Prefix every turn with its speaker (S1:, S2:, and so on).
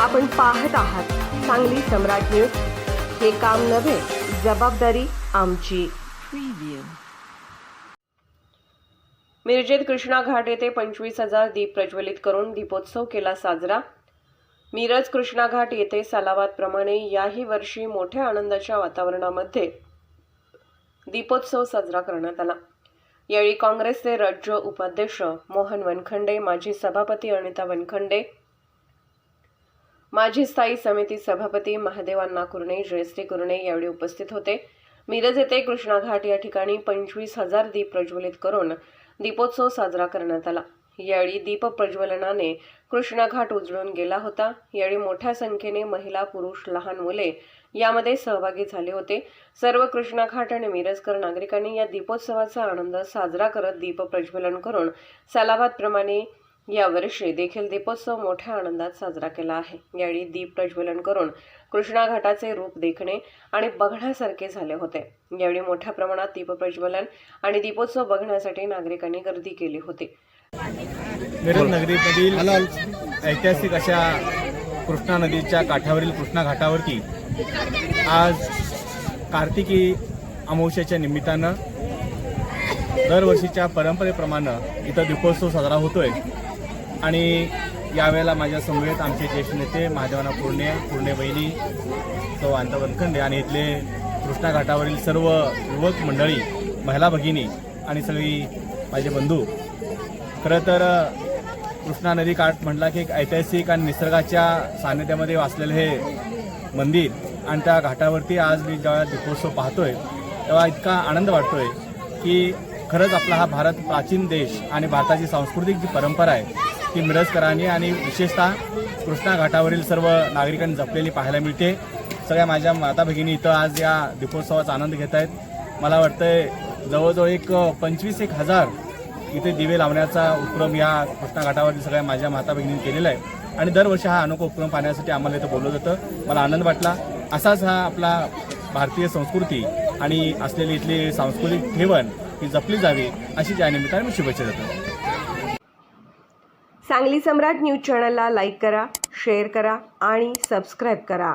S1: आपण पाहत आहात सांगली सम्राट न्यूज. हे काम नव्हे जबाबदारी आमची. मिरजेत कृष्णा घाट येथे पंचवीस हजार दीप प्रज्वलित करून दीपोत्सव केला साजरा. मिरज कृष्णा घाट येथे सालावादप्रमाणे याही वर्षी मोठ्या आनंदाच्या वातावरणामध्ये दीपोत्सव साजरा करण्यात आला. यावेळी काँग्रेसचे राज्य उपाध्यक्ष मोहन वनखंडे माजी सभापती अनिता वनखंडे माजी स्थायी समिती सभापती महादेवांना कुर्णे जयश्री कुर्णे यावेळी उपस्थित होते. मिरज येथे कृष्णा घाट या ठिकाणी पंचवीस हजार दीप प्रज्वलित करून दीपोत्सव साजरा करण्यात आला. यावेळी दीप प्रज्वलनाने कृष्णा घाट उजळून गेला होता. यावेळी मोठ्या संख्येने महिला पुरुष लहान मुले यामध्ये सहभागी झाले होते. सर्व कृष्णा घाट आणि मिरजकर नागरिकांनी या दीपोत्सवाचा आनंद साजरा करत दीप प्रज्वलन करून सालाबादप्रमाणे यावर्षी देखील दीपोत्सव मोठ्या आनंदात साजरा केला आहे. यावेळी दीप प्रज्वलन करून कृष्णा घाटाचे रूप देखणे आणि बघण्यासारखे झाले होते. यावेळी मोठ्या प्रमाणात दीप प्रज्वलन आणि दीपोत्सव बघण्यासाठी नागरिकांनी गर्दी केली होती.
S2: मिरज नगरीमधील ऐतिहासिक अशा कृष्णा नदीच्या काठावरील कृष्णा घाटावरती आज कार्तिकी अमावस्याच्या निमित्तानं दरवर्षीच्या परंपरेप्रमाणे इथं दीपोत्सव साजरा होतोय. आणि यावेळेला माझ्या समवेत आमचे ज्येष्ठ नेते महादेवाना पूर्णे पूर्णे बहिणी तो अनंत वनखंडे आणि इथले कृष्णा घाटावरील सर्व युवक मंडळी महिला भगिनी आणि सगळी माझे बंधू. खरं तर कृष्णा नदी काठ म्हटला की एक ऐतिहासिक आणि निसर्गाच्या सानिध्यामध्ये वाचलेलं हे मंदिर आणि त्या घाटावरती आज मी ज्यावेळेला दीपोत्सव पाहतोय तेव्हा इतका आनंद वाटतोय की खरंच आपला हा भारत प्राचीन देश आणि भारताची सांस्कृतिक जी परंपरा आहे ती मिरजकरांनी आणि विशेषतः कृष्णा घाटावरील सर्व नागरिकांनी जपलेली पाहायला मिळते. सगळ्या माझ्या माता भगिनी इथं आज या दीपोत्सवाचा आनंद घेत आहेत. मला वाटतंय जवळजवळ एक पंचवीस एक हजार इथे दिवे लावण्याचा उपक्रम या कृष्णा घाटावरील सगळ्या माझ्या माता भगिनी केलेला आहे. आणि दरवर्षी हा अनोखा उपक्रम पाहण्यासाठी आम्हाला इथं बोललं जातं. मला आनंद वाटला. असाच हा आपला भारतीय संस्कृती आणि असलेली इथली सांस्कृतिक ठेवण ही जपली जावी अशी या निमित्ताने मी शुभेच्छा देतो.
S1: सांगली सम्राट न्यूज चॅनलला लाईक करा शेअर करा आणि सबस्क्राईब करा.